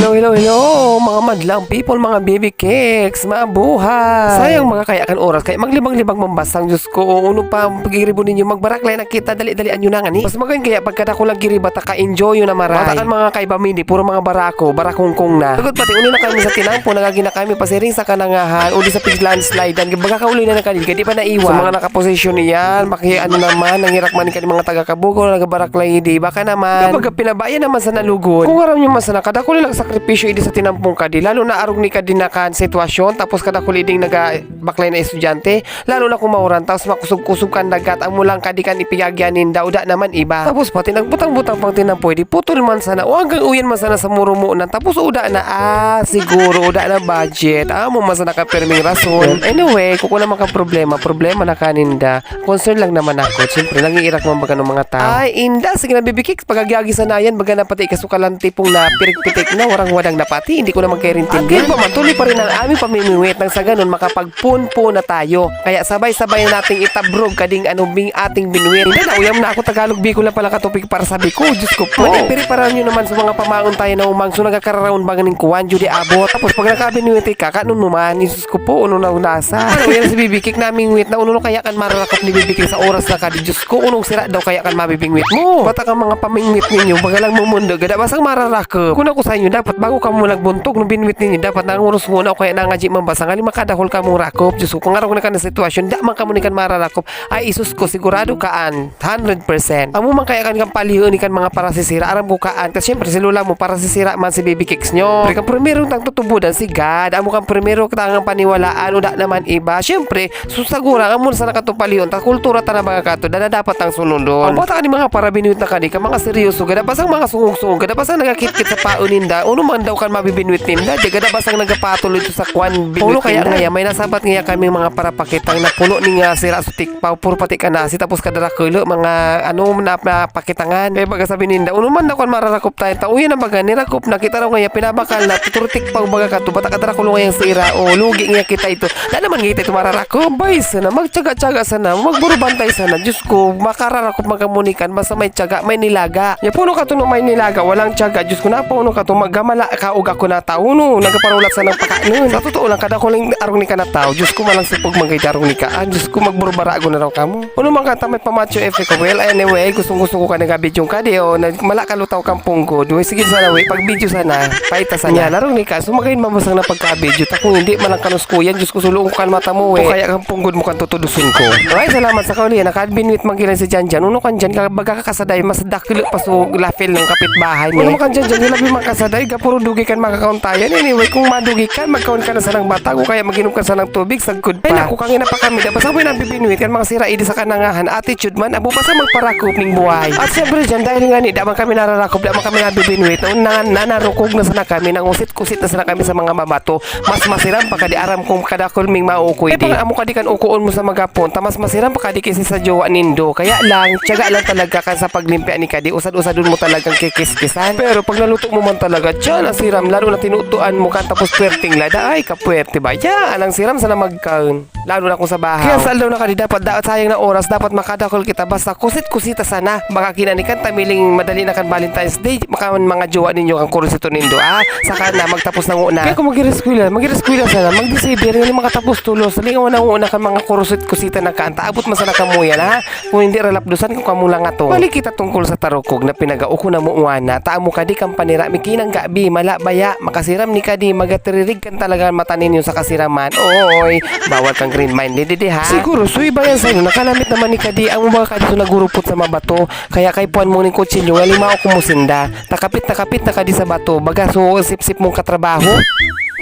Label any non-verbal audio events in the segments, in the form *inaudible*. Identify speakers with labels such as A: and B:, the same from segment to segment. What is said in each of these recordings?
A: Hello, hello, hello, mga madlang people, mga baby cakes, mabuhay. Sayang mga kaya kan oras, kaya maglibang-libang mambasang Diyos ko. O uno pa, pag-iribo ninyo, magbaraklay na kita, dali-dalian nyo na nga ni. Mas magayon kaya pagkada ko lang giriba, taka enjoy yun na maray. Matakan mga kaiba mini, puro mga barako, barakongkong na. Tugod pati, uni na kami sa tinampo, nagagi na kami pasiring sa kanangahan, uli sa pig landslide, dan baga kauli na kanil, kaya di pa naiwan. Sa mga nakaposisyon niyan, maki ano naman, nangirak man ka mga taga-kabugo, nagabaraklay, di baka naman. Kapag pinabaya naman sa nalugod, kung aram nyo man sa nakada ko lang sakripisyo idi sa tinampong kadi, lalo na arog ni kadi na kan sitwasyon, tapos kada ko liding naga baklay na estudyante, lalo na kung mauran, tapos makusog-kusog kan dagat, ang mulang kadi kan ipiyagyanin daw, da naman iba. Tapos pati nagbutang-butang pang tinampoy, di putol man sana, o hanggang uyan man sana sa murumo na, tapos uda na, ah, siguro, uda na budget, ah, mo man sana ka perming rason. Anyway, kuko naman ka problema, problema na kaninda, concern lang naman ako, siyempre, nangiirak man baga ng mga tao. Ay, inda, sige na bibikik, pagagyagi sa nayan, baga na pati ikasukalan tipong na pirik-pitik na, warang wadang napati, hindi ko naman kayo rintindihan. At pa, tuloy pa rin ang aming pamimiwit nang sa ganun makapagpunpo na tayo. Kaya sabay-sabay nating itabrog kading anong ating binuwit. Hindi na, uyam na ako Tagalog Bicol na pala katupik para sabi ko, Diyos ko po. Pwede para nyo naman sa mga pamangon tayo na umang, so nagkakararaon ba ganing kuwan, Judy abot. Tapos pag nakabinuwit ka, kanun naman, Diyos ko po, uno na unasa. Ano yan si Bibikik naming wit na uno kaya kan mararakop ni Bibikik sa oras na kadi, Diyos ko, unong sira daw kaya kan mabibingwit mo. Bata ka mga pamingwit ninyo, bagalang mumundo, gada basang mararakop. Kung ako sa inyo, dapat bago ka mo nagbuntog, nung binwit ninyo, dapat nangurus muna o kaya nangaji mambasa, nga makadahol ka mong rakop. Diyos ko, kung araw na ka na sitwasyon, da man ka mo ni kan mararakop, ay isus ko, sigurado kaan, 100%. Amo man kaya kan kang paliyon ni kan mga para sisira, aram ko kaan, kasi syempre si mo para sisira man si baby kicks nyo. Pero kang primero tang tutubudan si God, amo kang primero tangang paniwalaan, o da naman iba. Syempre, susagura, amo sa nakatupaliyon, ta kultura ta na mga kato, na dapat ang sunundon. Ang bata ka ni mga para binuit na ka mga seryoso, gada basang mga sungong-sungong, gada basang nagakit-kit sa pauninda, uno man daw kan mabibinuit ninda, di gada basang nagapatuloy sa kwan binuit Puno kaya nga may nasabat nga kami mga para pakitang na puno ni nga sira sa tikpaw, puro pati kanasi, tapos kadara kulo, mga ano na, pakitangan. Kaya baga sabi ninda, uno man daw kan mararakop tayo, tao yan na baga, nirakop na, kita raw nga pinabakal na, tuturo tikpaw baga ka to, bata kadara kulo nga sira, o lugi nga kita ito, na naman nga ito mararakop, bay sana, magtsaga-tsaga sana, magburubantay sana, Diyos ko, makararakop magamunikan, basta may tsaga, may nilaga. Ya puno ka to no may nilaga, walang tsaga, Diyos ko na puno ka to, magamala ka uga ko na tao, no, nagaparulat sa ng pakanon. Sa totoo lang, kada ko lang arong ni ka na tao, Diyos ko malang sipog magay arong ni ka, ah, Diyos ko magburubarago na raw kamo. Uno man kanta may pamacho effect ko, well, anyway, gustong gusto ko ka nag-video ka di, o, na, malaka lutaw kang punggod, we, sige sana, we, pag video sana, paita sana. Yan, arong ni ka, sumagayin mamasang na pagka-video, ta kung hindi malang kanus ko yan, Diyos ko sulong ko kan mata mo, we, o kaya kang punggod mo kan tutudusun ko. Ay, salamat sa kaulihan, nakadbinwit magilan si Jan Jan, uno kan Jan, baga kakasaday, mas dakilo pa so lafil ng kapitbahay ni. Uno kan Jan Jan, hilabi makasaday, kapuro dugi kan makakauntayan, anyway, kung madugi ka, magkaon ka na sa ng bata, kung kaya maginom ka sa ng tubig, sagkod pa. Ay, naku, kangina pa kami, dapat sa nabibinwit, kan mga sira idi sa kanangahan, attitude man, abo pa sa magparakop ning buhay. At siyempre dyan, dahil nga ni, daman kami nararakop, daman kami nabibinwit, noon na, nanarukog na sana kami, nang usit-kusit na sana kami sa mga mabato, mas masiram pa kadi aram kung kada kulming maukoy di. Ay, amo kadi kan ukuon mo sa magapon, tamas masiram pa kadi kasi sa jowa nindo, kaya lang, tiyaga lang talaga ka sa paglimpya ni kadi, usad-usadun mo talagang kikis-kisan. Pero pag naluto mo man talaga, dyan ang siram, lalo na tinutuan mo ka, tapos puwerting lada, ay kapuwerte ba? Yan, ang siram sana magkaon. Lalo na kung sa bahay. Kaya sa na kadi, dapat, dapat sayang na oras, dapat makadakol kita, basta kusit-kusita sana. Baka kinanikan, tamiling madali na kan Valentine's Day, makaman mga jowa ninyo ang kurusito nindo, ah, saka na, magtapos ng una. Kaya kung mag-ireskwila, mag-ireskwila sana, mag-deceiver, hindi makatapos tulos, dali nga na una kan mga kurusit-kusita na kanta, abot man sana kamuyan, ha? Kung hindi ralapdusan, kung kamula nga to. Balik kita tungkol sa tarukog na pinagauko na mo uwana, taamo ka di kang panira, mikinang gabi, malabaya, makasiram ni ka di, magatiririg kan talaga mata ninyo sa kasiraman. Oy, bawal kang green mind, di di ha? Siguro, suy ba yan sa'yo, nakalamit naman ni kadi, ang mga kadi nagurupot sa mga bato, kaya kay puan mo ng kutsilyo, walima ako kumusinda, takapit takapit na kadi sa bato, baga so sip-sip mong katrabaho.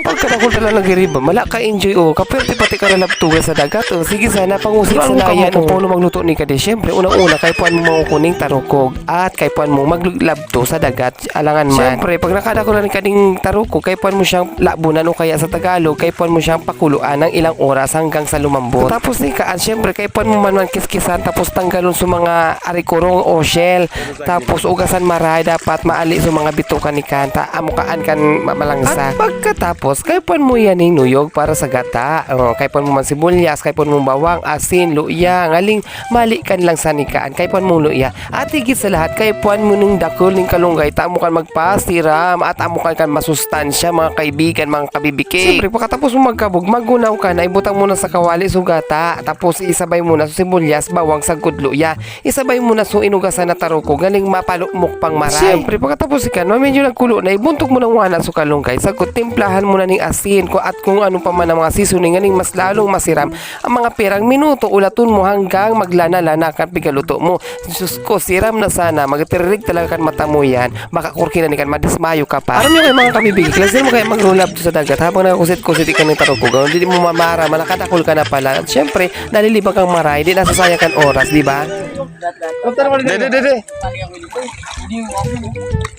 A: Pagkadakol tala nagiriba, mala ka enjoy o, kapwerte pati ka nalabtugan sa dagat o, sige sana pangusit sa nayan o pauno magluto ni kadi. Siyempre, unang-una kay puan mo kuning tarukog at kay puan mo maglabto sa dagat, alangan man. Siyempre, pag nakadakol na ni kading tarukog, kay puan mo siyang labunan o kaya sa Tagalog, kay puan mo siyang pakuluan ng ilang oras hanggang sa lumambot. Tapos ni kaan, siyempre, kay puan mo man man kiskisan, tapos tanggalon sa mga arikurong o shell, tapos ugasan maray, dapat maali sa mga bitukan ni kanta, amukaan kan mamalangsa. At pagkatapos, Tapos kaypon mo yan ng nuyog para sa gata. Oh, kaypon mo man sibuyas, kaypon mo bawang, asin, luya, ngaling mali kan lang sa nikaan. Kaypon mo luya. At higit sa lahat, kaypon mo ng dakol ng kalunggay. Tamo kan magpasiram at amo kan kan masustansya mga kaibigan, mga kabibiki. Siyempre, pagkatapos mo magkabog, magunaw ka na, ibutang mo na sa kawali sugata. Tapos isabay mo na sa sibuyas, bawang, sagud, luya. Isabay mo na sa inugasan na taruko, galing mapalukmok pang maray. Siyempre, pagkatapos ikan, medyo nagkulo na, ibuntok mo ng wana sa kalunggay. Sagot, timplahan mo na ng asin ko at kung ano pa man ang mga seasoning, galing mas lalong masiram. Ang mga pirang minuto, ulaton mo hanggang maglana-lana kan pigaluto mo. Diyos ko, siram na sana. Magtiririg talaga kan mata mo yan. Baka kurki na ni kan, madismayo ka pa. Aram nyo kayo mga kabibig, klasin mo kayo mag-roll up sa dagat habang nakakusit-kusit ikan ng taruko. Ganun, hindi mo mamara, malakadakol ka na pala. At syempre, nalilibang kang maray, di nasasayang kan oras, di ba? Dede, dede.
B: Ade,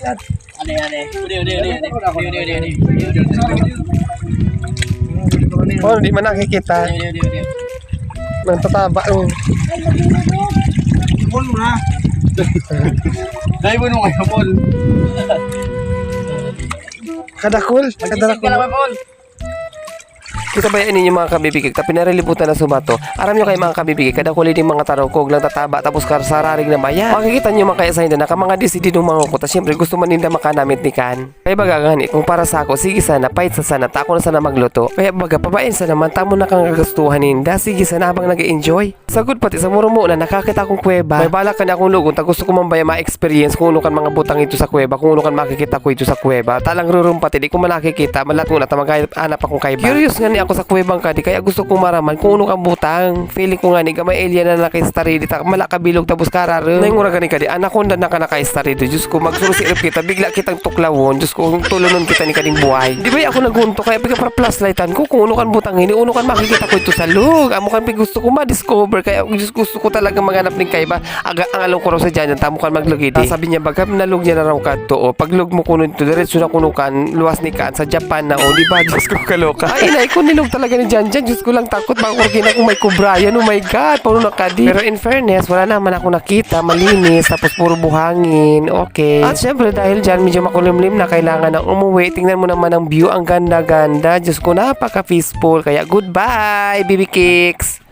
B: ade. Ude. Ude, ude, ude, ude.
A: Oh, di man nakikita. Nagtataba. Oh.
B: Pon mo na. *laughs* Dahil mo nung kayo, Paul.
A: Kadakol.
B: Magising ka naman, Paul.
A: Kita ba yan ninyo mga kabibigig? Ta pinarilibutan na subato. Aram nyo kayo mga kabibigig, kada kuli din mga tarokog lang tataba tapos karsararig na bayan. Makikita nyo mga kaya sa hindi naka mga desidido mga kuta. Siyempre gusto man ninda makanamit ni kan. Kaya baga gani, kung para sa ako, sige sana, pahit sa sana, tako na sana magluto. Kaya baga, pabain sa naman, tamo na kang kagastuhan ninda. Sige sana habang nag-enjoy. Sagod pati sa muro mo na nakakita akong kuweba. May balak ka na akong lugon, ta gusto ko mambaya ma-experience kung ano kan mga butang ito sa kuweba, kung ano kan makikita ko ito sa kuweba. Talang rurumpati, di ko man nakikita, malat muna, tamagayap anap akong kaiba. Curious nga ni ako sa kuwebang kadi, kaya gusto kong maraman kung ano kang butang. Feeling ko nga ni, gamay alien na nakistari, di ta malakabilog tapos kararo. Nangura gani kadi, anakonda na ka nakaistari do. Diyos ko, magsurusirip kita, bigla kitang tuklawon. Diyos ko, tulunon kita ni kading buhay. Di ba ako nagunto, kaya bigla para plus lightan ko, kung ano kan butang ini, uno kan makikita ko ito sa lug. Amo kan gusto ko ma-discover, kaya Diyos gusto ko talaga maganap ng kaiba. Aga, ang along ko raw sa dyan, tamo kan maglugidi. Sabi niya, baga, nalug niya na raw ka to. O, paglug mo kuno ito, diretso na kuno kan, luwas ni kan, sa Japan na, o, di ba? Diyos ko, kaloka. Ay, inay ko, nilog talaga ni Jan Jan. Diyos ko lang takot, baka kurkin ako may kubrayan. Oh my God, paano nakadi? Pero in fairness, wala naman ako nakita, malinis, tapos puro buhangin, okay. At syempre, dahil dyan, medyo makulimlim na, kailangan na umuwi. Tingnan mo naman ang view, ang ganda-ganda. Diyos ko, napaka-peaceful. Kaya, goodbye, baby kicks!